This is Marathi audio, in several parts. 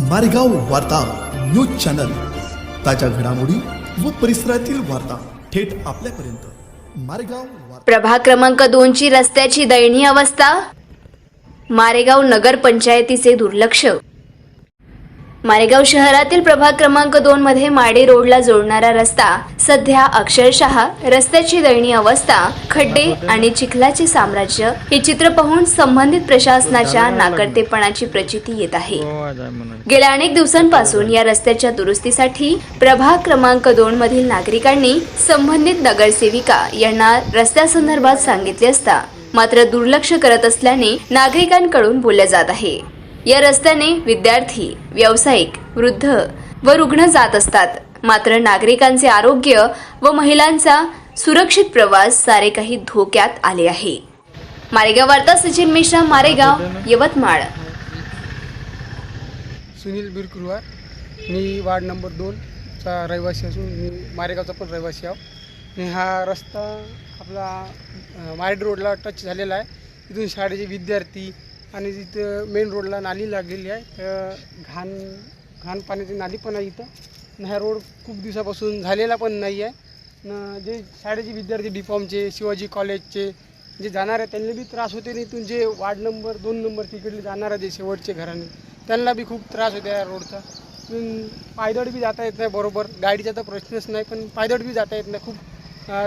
मारेगाव वार्ता न्यूज चॅनल. ताज्या घडामोडी व परिसरातील वार्ता थेट आपल्यापर्यंत. मारेगाव प्रभाग क्रमांक दोनची रस्त्याची दयनीय अवस्था. मारेगाव नगर पंचायतीचे दुर्लक्ष. मारेगाव शहरातील प्रभाग क्रमांक दोन मध्ये माडी रोडला जोडणारा रस्ता सध्या अक्षरशः रस्त्याची दयनीय अवस्था खड्डे आणि चिखलाचे साम्राज्य हे चित्र पाहून संबंधित प्रशासनाच्या नाकर्तेपणाची प्रचिती येत आहे. गेल्या अनेक दिवसांपासून या रस्त्याच्या दुरुस्तीसाठी प्रभाग क्रमांक दोन मधील नागरिकांनी संबंधित नगरसेविका यांना रस्त्यासंदर्भात सांगितले असता मात्र दुर्लक्ष करत असल्याने नागरिकांकडून बोलले जात आहे. या रस्त्याने विद्यार्थी व्यावसायिक वृद्ध व रुग्ण जात असतात. मात्र नागरिकांचे आरोग्य व महिलांचा सुरक्षित प्रवास सारे काही धोक्यात आले आहे. मारेगाव वार्ता सचिन मिश्रा मारेगाव यवतमाळ. सुनील बिरकुरवार. मी वार्ड नंबर दोनचा रहिवासी असून मी मारेगावचा पण रहिवासी आहो. आणि हा रस्ता आपला मारेड रोडला टच झालेला आहे. इथून शाळेचे विद्यार्थी आणि तिथं मेन रोडला नाली लागलेली आहे तर घाण घाण पाण्याची नाली पण आहे इथं. ह्या हा रोड खूप दिवसापासून झालेला पण नाही आहे. न जे शाळेचे विद्यार्थी डिफॉर्मचे शिवाजी कॉलेजचे जे जाणार आहे त्यांना बी त्रास होते आणि इथून जे वार्ड नंबर दोन नंबर तिकडले जाणार आहे जे शेवटचे घराने त्यांना बी खूप त्रास होते या रोडचा पायदळ बी जाता येत नाही बरोबर गाडीचा तर प्रश्नच नाही पण पायदळ बी जाता येत नाही खूप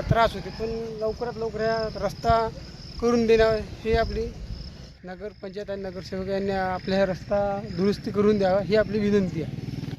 त्रास होते. पण लवकरात लवकर हा रस्ता करून देणं हे आपली नगरपंचायत आणि नगरसेवक यांनी आपल्या रस्ता दुरुस्ती करून द्यावा ही आपली विनंती आहे.